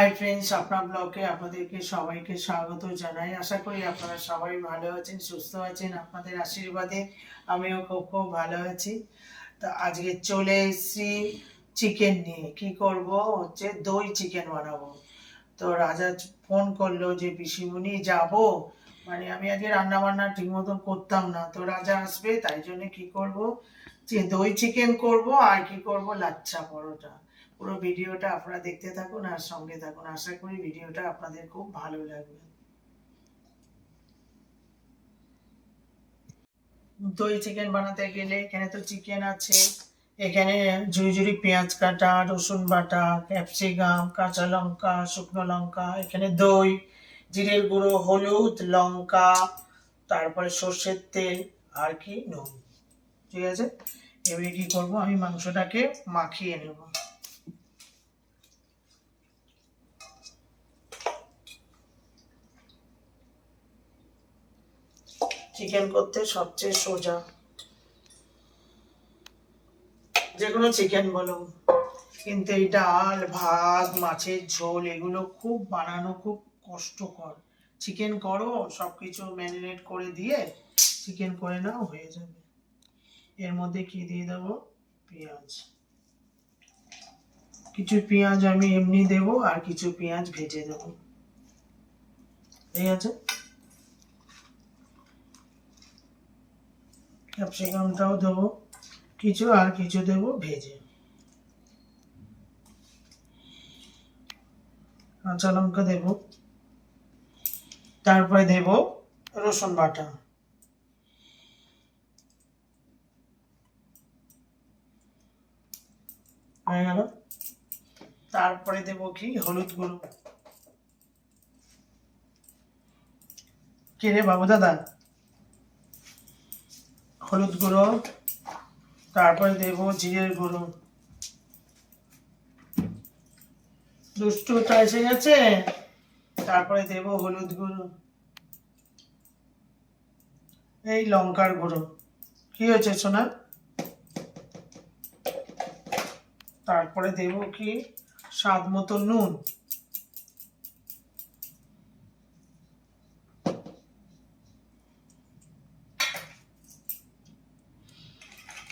Hi friends আপনার ব্লগে আপনাদেরকে সবাইকে স্বাগত জানাই। আশা করি আপনারা সবাই ভালো আছেন, সুস্থ আছেন, আপনাদের আশীর্বাদে আমিও খুব খুব ভালো আছি। তো আজকে চলে এসেছি চিকেন নিয়ে। কি করব? হচ্ছে দই চিকেন বানাবো। তো রাজা ফোন করল যে, পিসিমণি, যাব? মানে আমি আজকে রান্না বান্না ঠিক মতন করতাম না। তো রাজা আসবে, তাই জন্য কি করব? যে দই চিকেন করব আর কি করব? লাচ্ছা পরোটা। পুরো ভিডিওটা আপনারা দেখতে থাকুন আর সঙ্গে থাকুন। আশা করি ভিডিওটা আপনাদের খুব ভালো লাগবে। দই চিকেন বানাতে গেলে এখানে তো চিকেন আছে। এখানে ঝুড়ি ঝুড়ি পেঁয়াজ কাটা, রসুন বাটা ক্যাপসিকাম কাঁচা লঙ্কা, শুকনো লঙ্কা, এখানে দই, জিরের গুঁড়ো, হলুদ, লঙ্কা, তারপরে সর্ষের তেল আর কি নুন। ঠিক আছে? এবারে কি করব? আমি মাংসটাকে মাখিয়ে নেব। চিকেন করতে সবচেয়ে সোজা। যে কোনো চিকেন বলো। কিন্তু এই ডাল, ভাত, মাছের ঝোল, এগুলো খুব বানানো খুব কষ্টকর। চিকেন করো সব কিছু ম্যারিনেট করে দিয়ে চিকেন করে নাও, হয়ে যাবে। এর মধ্যে কি দিয়ে দেবো? পেঁয়াজ। কিছু পেঁয়াজ আমি এমনি দেব আর কিছু পেঁয়াজ ভেজে দেবো। ঠিক আছে? ক্যাপসিকামটাও দেবো। কিছু আর কিছু দেবো ভেজে। কাঁচা লঙ্কা দেব। তারপরে দেব রসুন বাটা। হয়ে গেল। তারপরে দেব কি? হলুদ গুঁড়ো। কে রে বাবু দাদা? হলুদ গুঁড়ো, তারপরে দেব জিরের গুঁড়ো। দুষ্টুটা এসে গেছে, তারপরে দেব হলুদ গুঁড়ো। এই লঙ্কার গুঁড়ো। কি হয়েছে সোনা? তারপরে দেব কি? স্বাদ মতো নুন।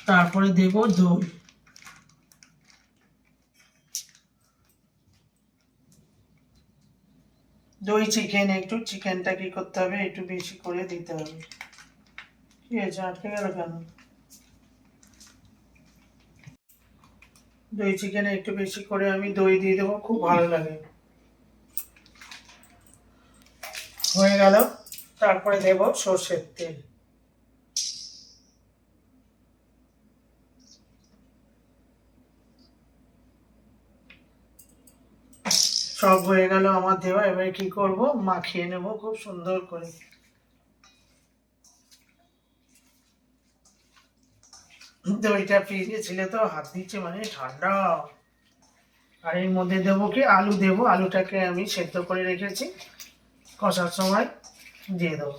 তারপরে দেব দই। দই চিকেন একটু চিকেনটা কি করতে হবে, একটু বেশি করে দিতে হবে। কি আছে আটকে গেল কেন? দই চিকেনে একটু বেশি করে আমি দই দিয়ে দেবো, খুব ভালো লাগে। হয়ে গেল। তারপরে দেব সর্ষের তেল। সব হয়ে গেল আমার দেওয়া, এবার কি করব? মাখিয়ে নেব খুব সুন্দর করে। দইটা ফ্রিজে ছিল তো, হাত দিচ্ছে মানে ঠান্ডা। আর এর মধ্যে দেবো কি? আলু দেবো, আলুটাকে আমি সেদ্ধ করে রেখেছি। কষার সময় দিয়ে দেবো।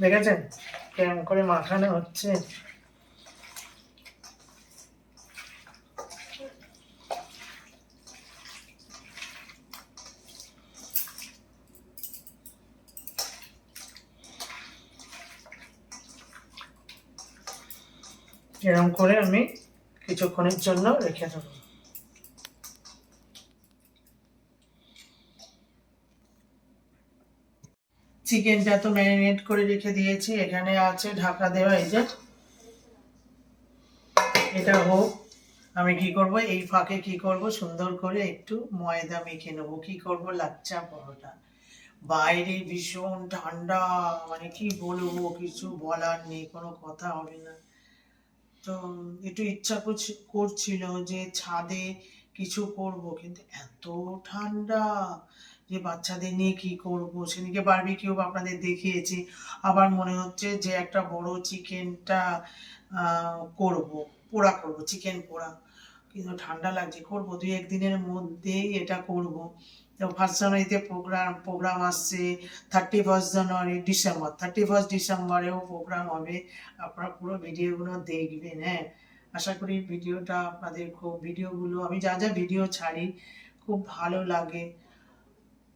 দেখেছেন? কেমন করে মাখানো হচ্ছে? এরকম করে আমি কিছুক্ষণের জন্য রেখে দেবো। চিকেনটা তো ম্যারিনেট করে রেখে দিয়েছি, এখানে আছে ঢাকা দেওয়া, এই যে। এটা হোক, আমি কি করব, এই ফাঁকে কি করব, সুন্দর করে একটু ময়দা মেখে নেব। কি করব, লাচ্চা পরোটা। বাইরে ভীষণ ঠান্ডা মানে কি বলব, কিছু বলার নেই, কোনো কথা হবে না। তো একটু ইচ্ছা করছি- করছিল যে ছাদে কিছু করব, কিন্তু এত ঠান্ডা যে বাচ্চাদের নিয়ে কি করব? সেদিকে বারবিকিউ আপনাদের দেখিয়েছি। আবার মনে হচ্ছে যে একটা বড় চিকেনটা করব, পোড়া করব, চিকেন পোড়া। কিন্তু ঠান্ডা লাগছে, করব। দুই একদিনের মধ্যেই এটা করব। ফার্স্ট জানুয়ারিতে প্রোগ্রাম প্রোগ্রাম আসছে thirty first January December thirty first ডিসেম্বরেও program হবে। আপনারা পুরো ভিডিওগুলো দেখবেন হ্যাঁ। আশা করি ভিডিওটা আপনাদের খুব ভিডিওগুলো আমি যা যা ভিডিও ছাড়ি, খুব ভালো লাগে।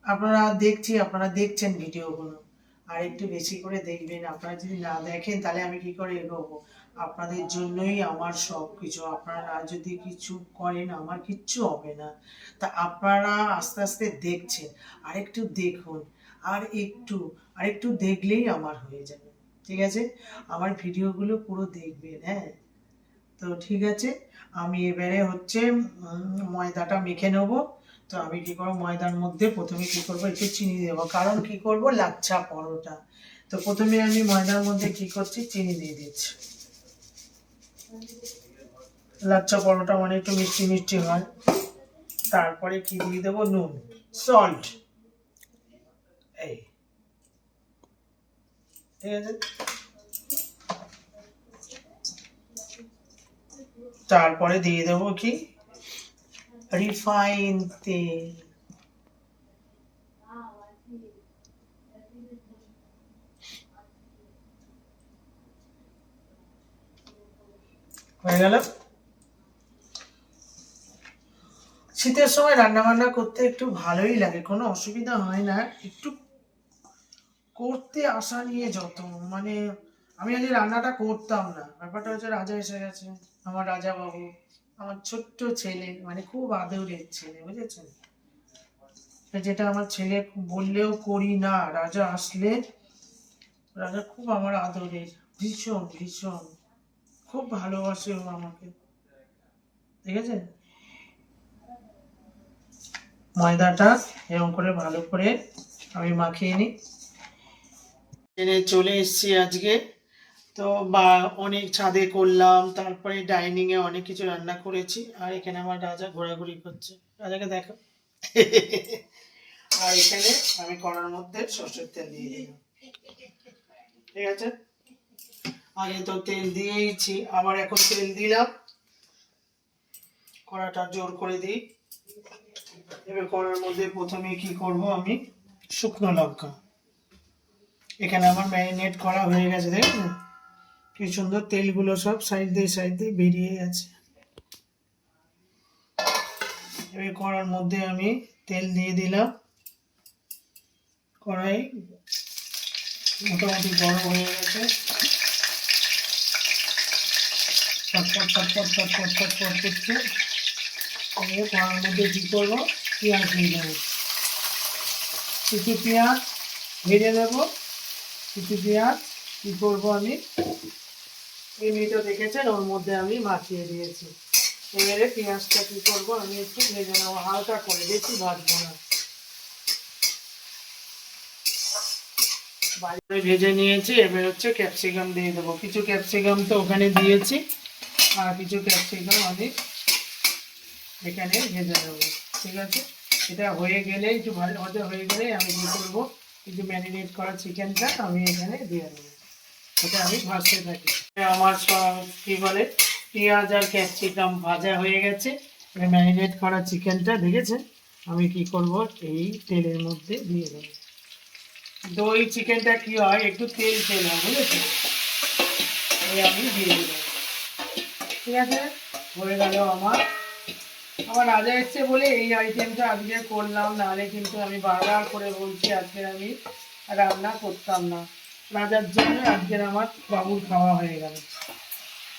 আপনারা দেখছি, আপনারা দেখছেন ভিডিওগুলো আর একটু বেশি করে দেখবেন। আপনারা যদি না দেখেন, তাহলে আমি কি করে এগোবো? আপনাদের জন্যই আমার সব কিছু আপনারা যদি কিছু করেন, আমার কিচ্ছু হবে না। তা আপনারা আস্তে আস্তে দেখছেন। আর একটু দেখুন, আর একটু আর একটু দেখলেই আমার হয়ে যাবে। ঠিক আছে? আমার ভিডিওগুলো পুরো দেখবেন হ্যাঁ? তো ঠিক আছে? আমি এবারে হচ্ছে ময়দাটা মেখে নেব। তো আমি কি করব? ময়দার মধ্যে প্রথমে কি করব? একটু চিনি দেবো। কারণ কি করব? লাচ্ছা পরোটা। তো প্রথমে আমি ময়দার মধ্যে কি করছি? চিনি দিয়ে দিচ্ছি। লাচ্ছা পরোটা মানে একটু মিষ্টি মিষ্টি হয়। তারপরে কি দিয়ে দেবো? নুন সল্ট এই। ঠিক আছে? তারপরে দিয়ে দেবো কি? রিফাইন তেল। হয়ে গেল। শীতের সময় রান্না বান্না করতে একটু ভালোই লাগে, কোনো অসুবিধা হয় না। একটু করতে আসা নিয়ে যত মানে আমি আজ রান্নাটা করতাম না। ব্যাপারটা হচ্ছে রাজা এসে গেছে, আমার রাজা বাবু আমার ছোট্ট ছেলে মানে খুব আদরের ছেলে, বুঝেছেন? যেটা আমার ছেলে বললেও করি না, রাজা আসলে, রাজা খুব আমার আদরের, ভীষণ ভীষণ। খুব ভালোবাসে ও আমাকে। ঠিক আছে? ময়দাটা এরকম করে ভালো করে আমি মাখিয়ে নিই। এনে চলে এসেছি আজকে। তো বা, অনেক ছাদে করলাম, তারপরে ডাইনিং এ অনেক কিছু রান্না করেছি, আর এখানে আমার রাজা ঘোরাঘুরি করছে। রাজাকে দেখো। আর এখানে আমি কড়ার মধ্যে সর্ষের তেল দিয়ে দিলাম। ঠিক আছে? আগে তো তেল দিয়েইছি আবার এখন তেল দিলাম। কড়াটা জোর করে দিই। এবার কড়ার মধ্যে প্রথমে কি করব আমি? শুকনো লঙ্কা। এখানে আমার ম্যারিনেট করা হয়ে গেছে দেখুন কি সুন্দর তেলগুলো সব সাইড দিয়ে সাইড দিয়ে বেরিয়ে গেছে এবার কড়ার মধ্যে আমি তেল দিয়ে দিলাম। কড়াই মোটামুটি গরম হয়ে গেছে। ছটপট ছটপট ছটপট ছটপট করছে। কড়ার মধ্যে কী করব? পেঁয়াজ দিয়ে দেবো। কিছু পেঁয়াজ ভেজে দেবো কিছু পেঁয়াজ কী করব আমি? এমনিটা দেখেছেন? ওর মধ্যে আমি মাখিয়ে দিয়েছি। এবারে পেঁয়াজটা কী করব? আমি একটু ভেজে নেব। হালকা করে, বেশি ভাজবো না। বাইরে ভেজে নিয়েছি। এবার হচ্ছে ক্যাপসিকাম দিয়ে দেবো। কিছু ক্যাপসিকাম তো ওখানে দিয়েছি। আর কিছু ক্যাপসিকাম আমি এখানে ভেজে নেব, ঠিক আছে? এটা হয়ে গেলে একটু ভালো ভাজা হয়ে গেলে আমি কী করব? একটু ম্যারিনেট করা চিকেনটা আমি এখানে দিয়ে দেবো এটা আমি ভাজতে থাকি। আমার কী বলে, পেঁয়াজ আর ক্যাপসিকাম ভাজা হয়ে গেছে। ম্যারিনেট করা চিকেনটা, দেখেছেন? আমি কি করব? এই তেলের মধ্যে দিয়ে দেবো। দই চিকেনটা কি হয়? একটু তেল তেল হয় বুঝেছ আমি দিয়ে দিলাম ঠিক আছে? হয়ে গেল আমার। আমার রাজা এসছে বলে এই আইটেমটা আজকে করলাম, নাহলে কিন্তু আমি বারবার করে বলছি আজকে আমি রান্না করতাম না। রাজার জন্য আজকের আমার বাবুর খাওয়া হয়ে গেল।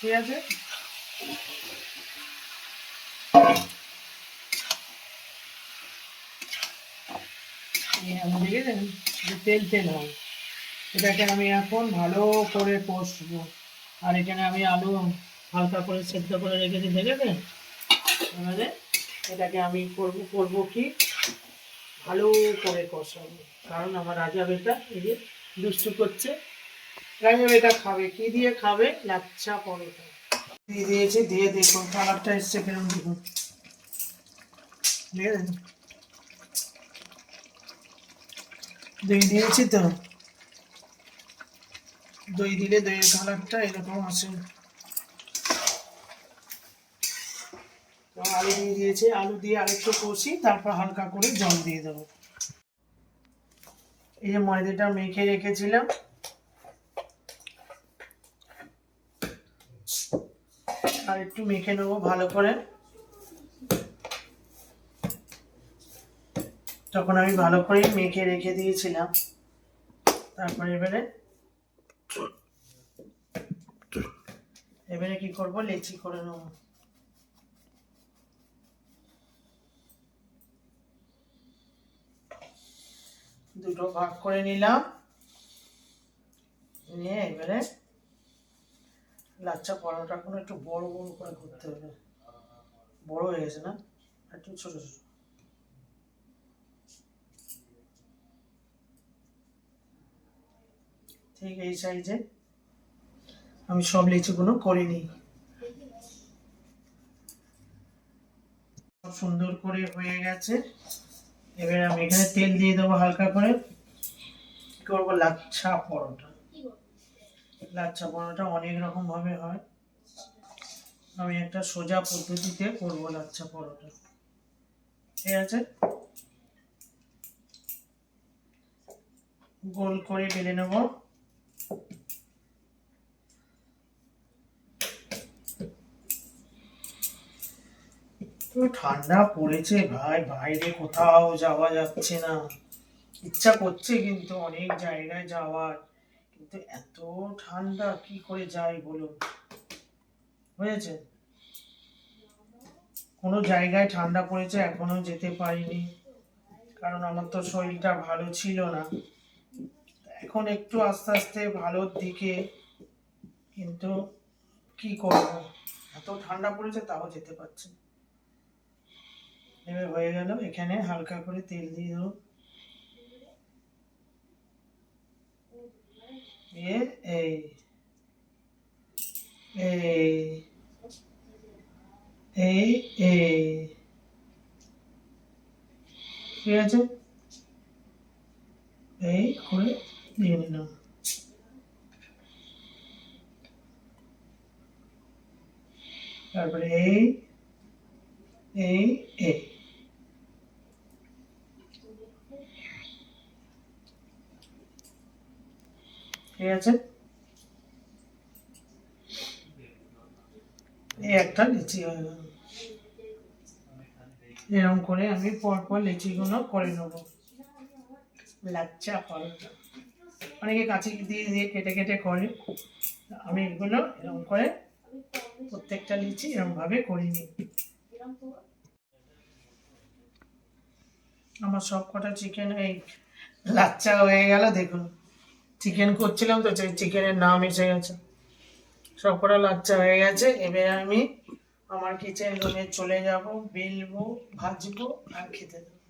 ঠিক আছে? দেখেছেন? যে তেল তেল হয়। এটাকে আমি এখন ভালো করে কষবো। আর এখানে আমি আলু হালকা করে সেদ্ধ করে রেখেছি দেখেছেন এবারে এটাকে আমি করব করব কি? ভালো করে কষাবো। কারণ আমার রাজা বেটা এই যে দুষ্টু করছে। রাজা বেটা খাবে, কি দিয়ে খাবে? লাচ্ছা পরোটা। দিয়ে দিয়েছি, দিয়ে দেখুন, কালারটা এসছে কিরম দেখুন। আছে? দই দিয়েছি তো। দই দিলে দইয়ের কালারটা এরকম আসে। আলু দিয়ে দিয়েছি আলু দিয়ে আরেকটু কষি, তারপর হালকা করে জল দিয়ে দেবো। এই যে ময়দাটা মেখে রেখেছিলাম। আর একটু মেখে নেব ভালো করে। তখন আমি ভালো করে মেখে রেখে দিয়েছিলাম। তারপরে এবারে এবারে কি করব? লেচি করে নেব। দুটো ভাগ করে নিলাম। নিয়ে এবারে লাচ্চা পরোটা কোনো একটু বড় বড় করে করতে হবে। বড় হয়ে গেছে না? একটু ছোট ছোট। ঠিক এই সাইজে আমি সব লিচুগুলো করে নিই। সুন্দর করে হয়ে গেছে। এবার আমি এখানে তেল দিয়ে দেবো হালকা করে। করব? লাচ্ছা পরোটা। লাচ্ছা পরোটা অনেক রকম ভাবে হয়। আমি একটা সোজা পদ্ধতিতে করব লাচ্ছা পরোটা। ঠিক আছে? গোল করে বেলে নেব। ঠান্ডা পড়েছে ভাই, বাইরে কোথাও যাওয়া যাচ্ছে না। ইচ্ছা করছে কিন্তু অনেক জায়গায় যাওয়ার, কিন্তু এত ঠান্ডা কি করে যাই বলুন? বুঝেছেন? কোনো জায়গায় ঠান্ডা পড়েছে, এখনও যেতে পারিনি। কারণ আমার তো শরীরটা ভালো ছিল না। এখন একটু আস্তে আস্তে ভালোর দিকে, কিন্তু কি করব? এত ঠান্ডা পড়েছে, তাও যেতে পারছি না। এবার হয়ে গেল, এখানে হালকা করে তেল দিয়ে দেবো। এই ঠিক আছে? এই করে দিয়ে তারপরে এই এই এই। ঠিক আছে? একটা লিচি হয়ে গেল করে আমি পরপর লিচিগুলো করে লাচ্চা অনেকে কাঁচি দিয়ে দিয়ে কেটে কেটে করে। আমি এগুলো এরকম করে প্রত্যেকটা লিচি এরকমভাবে করে নিই। আমার সব কটা চিকেন এই লাচ্চা হয়ে গেল, দেখুন। চিকেন করছিলাম তো চিকেনের নাম এসে গেছে। সব কটা লাচ্চা হয়ে গেছে। এবার আমি আমার কিচেন রুমে চলে যাব, বেলবো, ভাজবো আর খেতে দেবো।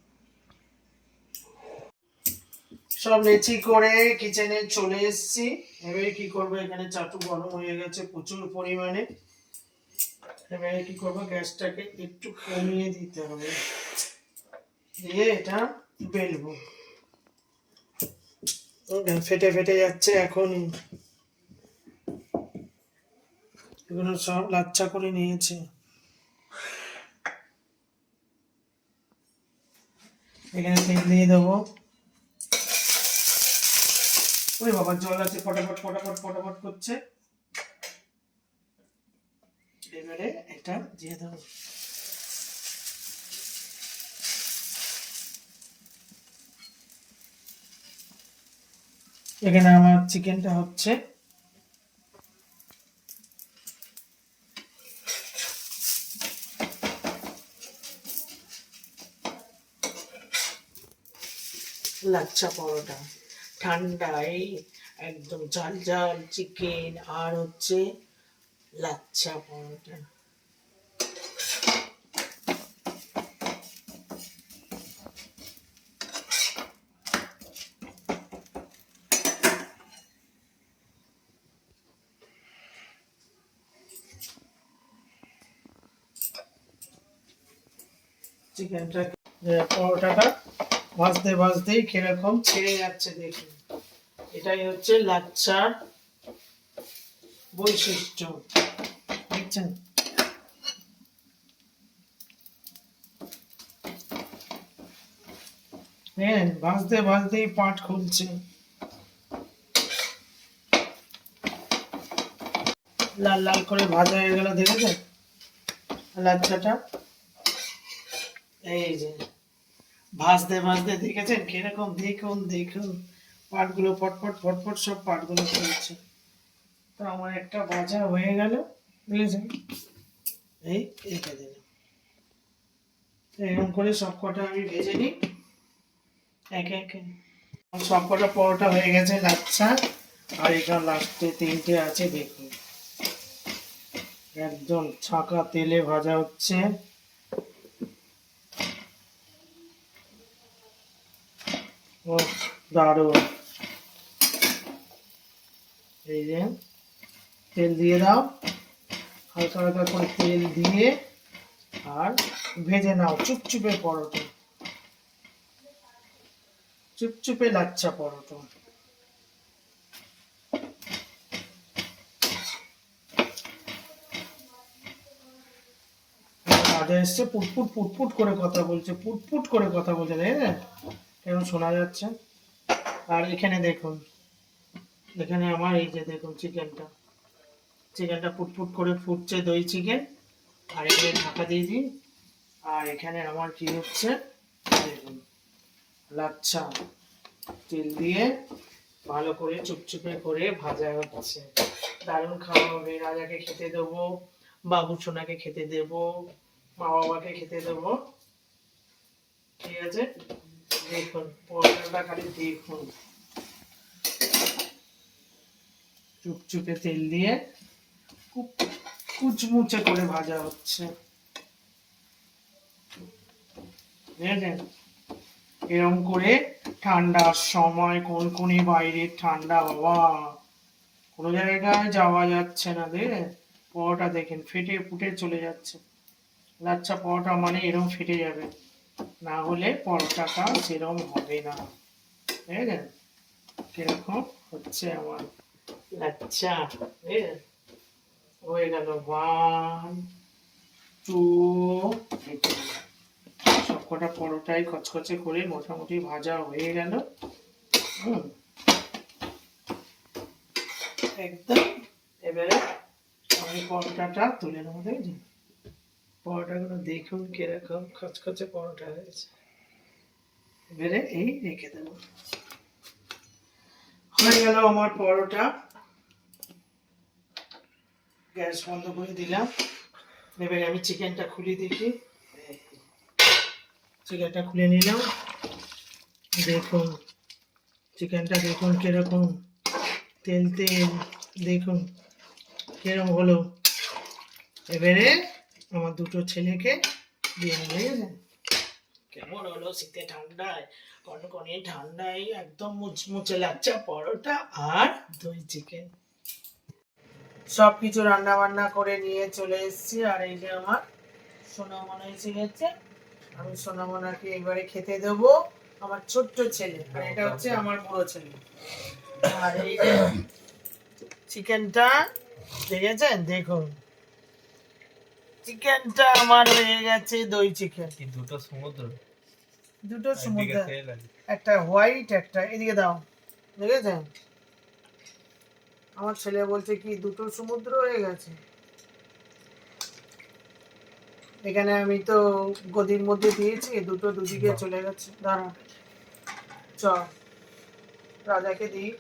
সব লেচি করে কিচেনে চলে এসেছি। এবারে কি করব? এখানে চাটু গরম হয়ে গেছে প্রচুর পরিমাণে। এবারে কি করব? গ্যাসটাকে একটু কমিয়ে দিতে হবে। দিয়ে এটা বেলবো। ফেটে ফেটে যাচ্ছে এখনই এগুলো সব লাচ্চা করে নিয়েছে। এখানে তেল দিয়ে দেবো। ওই বাবা, জল আছে ফটাফট ফটাফট ফটাফট করছে। এবারে এটা দিয়ে দেবো। এখানে আমার চিকেনটা হচ্ছে লাচ্চা পরোটা। ঠান্ডায় একদম ঝাল ঝাল চিকেন আর হচ্ছে লাচ্ছা পরোটা। চিকেনটাকে পরোটাটা ভাজতে ভাজতেই কীরকম ছেড়ে যাচ্ছে দেখি এটাই হচ্ছে লাচ্ছার বৈশিষ্ট্য। দেখছেন? হ্যাঁ ভাজতে ভাজতেই পাট খুলছে। লাল লাল করে ভাজা হয়ে গেল, দেখেছেন? লাচ্ছাটা এই যে ভাজতে ভাজতে দেখেছেন? কীরকম দেখুন দেখুন। পাটগুলো ফটফট ফটফট সব পাটগুলো খুলছে। তো আমার একটা হয়ে গেল এই দিলাম। এরকম করে সব কটা আমি ভেজে নিই। একে একে। সব কটা পরোটা হয়ে গেছে, লাচ্ছা। আর এখানে লাস্টে তিনটে আছে দেখুন একদম ছাঁকা তেলে ভাজা হচ্ছে। দারুণ। এই যে, তেল দিয়ে দাও। হালকা হালকা করে তেল দিয়ে আর ভেজে নাও, চুপচুপে পরোটা। চুপচুপে লাচ্ছা পরোটা। রাজা এসছে, পুটপুট পুটপুট করে কথা বলছে, পুটপুট করে কথা বলছে দেখেছেন কেমন শোনা যাচ্ছে। আর এখানে দেখুন, এখানে আমার এই যে দেখুন চিকেনটা। চিকেনটা ফুটফুট করে ফুটছে দই চিকেন। আর এখানে ঢাকা দিয়ে দিই। আর এখানে আমার কি হচ্ছে, দেখুন, লাচ্ছা, তেল দিয়ে ভালো করে চুপচুপে করে ভাজা হচ্ছে। দারুণ খাওয়া হবে, রাজাকে খেতে দেবো, বাবু সোনাকে খেতে দেবো, মা বাবাকে খেতে দেবো। ঠিক আছে? দেখুন খালি দেখুন। চুপচুপে তেল দিয়ে খুব কুচমুচে করে ভাজা হচ্ছে। এরকম করে ঠান্ডার সময় কোন কোনি বাইরে ঠান্ডা, বাবা। কোনো জায়গায় যাওয়া যাচ্ছে না দে পরোটা দেখেন ফেটে ফুটে চলে যাচ্ছে। লাচ্ছা পরোটা মানে এরম ফেটে যাবে। না হলে পরোটাটা সেরকম হবে না। বুঝলেন? কীরকম হচ্ছে আমার। বুঝলেন? হয়ে গেল। ওয়ান টু সব কটা পরোটাই খচখচে করে মোটামুটি ভাজা হয়ে গেল। একদম। এবারে আমি পরোটাটা তুলে নেব দেখেছি পরোটাগুলো দেখুন কীরকম খচখচে পরোটা হয়েছে। এবারে এই রেখে দেবো। হয়ে গেল আমার পরোটা। গ্যাস বন্ধ করে দিলাম। এবারে আমি চিকেনটা খুলে দেখি। চিকেনটা খুলে নিলাম। দেখুন, চিকেনটা দেখুন কীরকম। তেল তেল, দেখুন কীরকম হলো। এবারে আমার দুটো ছেলেকে দিয়ে বুঝেছেন কেমন হলো শীতে ঠান্ডায়? কনকনে ঠান্ডায় একদম মুচমুচে লাচ্চা পরোটা আর দই চিকেন সব কিছু রান্না বান্না করে নিয়ে চলে এসেছি, আর এই যে আমার সোনামনা এসে গেছে। আমি সোনামনাকে এবারে খেতে দেবো, আমার ছোট্ট ছেলে আর এটা হচ্ছে আমার বড় ছেলে। আর এই যে চিকেনটা দেখেছেন? দেখুন। চিকেনটা আমার হয়ে গেছে দই চিকেন কি দুটো সমুদ্র? দুটো সমুদ্র। একটা হোয়াইট একটা এদিকে দাও। দেখেছেন? আমার ছেলে বলছে কি দুটো সমুদ্র হয়ে গেছে। এখানে আমি তো গদির মধ্যে দিয়েছি দুটো দুদিকে চলে গেছে। দাঁড়া। চ রাজাকে দিই।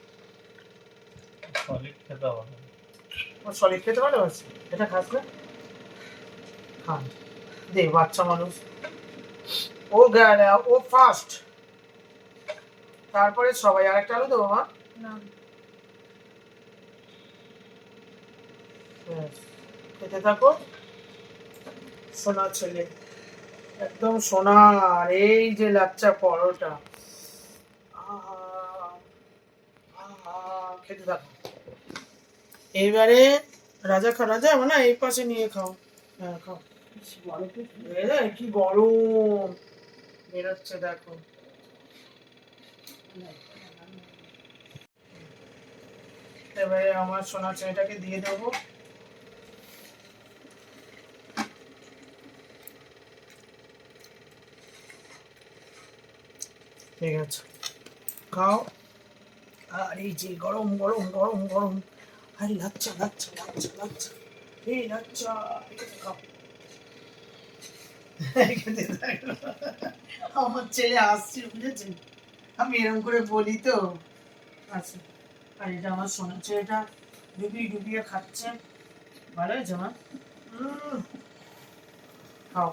সলিড খেতে ও সলিড খেতে ভালোবাসে? এটা খাস না? খান। দে বাচ্চা মানুষ। ও গেল ও ফার্স্ট তারপরে সবাই আরেকটা আলু দেবো মা? খেতে থাকো। সোনা ছেলে একদম সোনা। আর এই যে লাচ্চা পরোটা। খেতে থাকো। এইবারে রাজা খা রাজা না এই পাশে নিয়ে খাও। হ্যাঁ খাও। কি গরম? বেরোচ্ছে দেখো। এবারে আমার সোনা ছেলেটাকে দিয়ে দেবো। ঠিক আছে। খাও। আর এই যে গরম গরম গরম গরম। আরে লাচ্চা লাচ্চা এই লাচ্চা খাও। আমার ছেলে আসছে বুঝেছেন? আমি এরকম করে বলি তো। আচ্ছা আর এটা আমার সোনার ছেলেটা ডুবিয়ে ডুবিয়ে খাচ্ছে। ভালো হয়েছে খাও।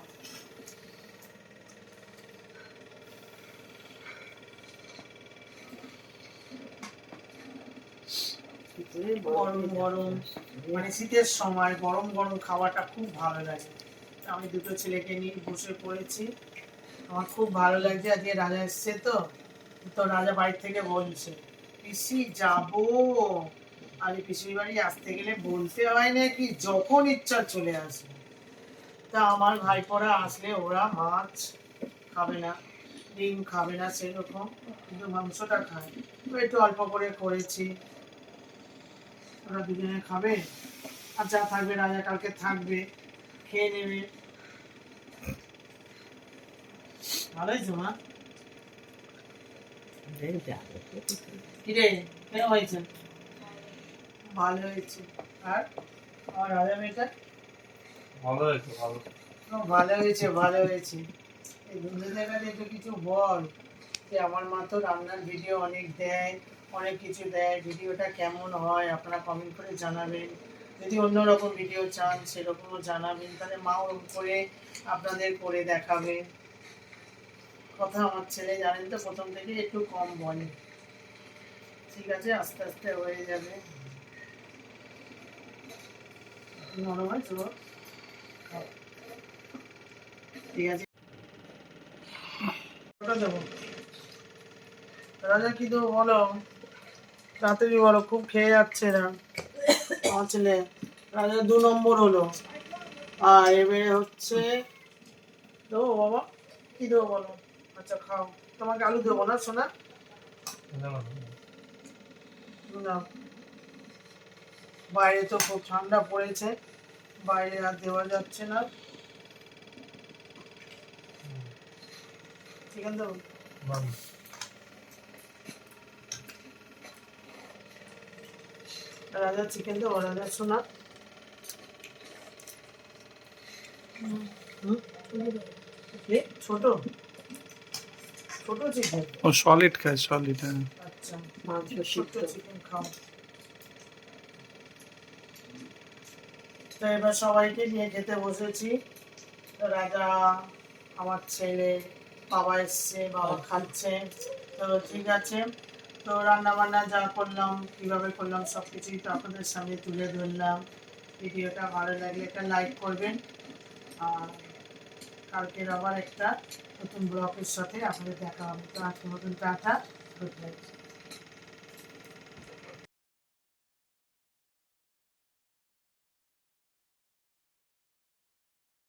গরম গরম। মানে শীতের সময় গরম গরম খাওয়াটা খুব ভালো লাগে। আমি দুটো ছেলেকে নিয়ে বসে পড়েছি। আমার খুব ভালো লাগছে, আজকে রাজা এসছে তো। তো রাজা বাড়ি থেকে বলছে, পিসি যাব। আর এই পিসির বাড়ি আসতে গেলে বলতে হয় নাকি যখন ইচ্ছা চলে আসে তা আমার ভাইপোরা আসলে ওরা মাছ খাবে না, ডিম খাবে না সেরকম, কিন্তু মাংসটা খায়। তো একটু অল্প করে করেছি। ওরা দুজনে খাবে, আর যা থাকবে, রাজা কালকে থাকবে, খেয়ে নেবে। ভালো হয়েছে মা। কিরে কেন হয়েছে? ভালো হয়েছে। আর? আমার রাজা মেয়েটা? ভালো হয়েছে ভালো। ভালো হয়েছে ভালো হয়েছে। এই বন্ধুদের কাছে একটু কিছু বল। যে আমার মা তো রান্নার ভিডিও অনেক দেয় অনেক কিছু দেয়। ভিডিওটা কেমন হয় আপনারা কমেন্ট করে জানাবেন। যদি অন্যরকম ভিডিও চান সেরকমও জানাবেন। তাহলে মা ওরকম করে আপনাদের করে দেখাবে কথা আমার ছেলে জানেন তো, প্রথম থেকে একটু কম বলে। ঠিক আছে, আস্তে আস্তে হয়ে যাবে। হয় ঠিক রাজা কি দেবো বলো? তাড়াতাড়ি বলো, খুব খেয়ে যাচ্ছে না। আমার ছেলে, রাজা দু নম্বর হলো। আর এবারে হচ্ছে, দেবো বাবা, কি দেবো বলো? আচ্ছা খাও। তোমাকে আলু দেবো না সোনা? না বাইরে তো খুব ঠান্ডা পড়েছে বাইরে আর দেওয়া যাচ্ছে না। চিকেন দেবো? রাজা চিকেন দেবো রাজা সোনা? ছোট? ছোট চিকেন ও সলিড খায় সলিড হ্যাঁ। আচ্ছা। ছোট চিকেন খাও। তো এবার সবাইকে নিয়ে যেতে বসেছি। রাজা আমার ছেলে বাবা এসছে বাবা খাচ্ছে। তো ঠিক আছে। তো রান্না বান্না যা করলাম কীভাবে করলাম সব কিছুই তো আপনাদের সামনে তুলে ধরলাম। ভিডিওটা ভালো লাগলে একটা লাইক করবেন। আর কালকের আবার একটা নতুন ব্লকের সাথে আপনাদের দেখা হবে। তো আজকের মতন টাটা গুড নাইট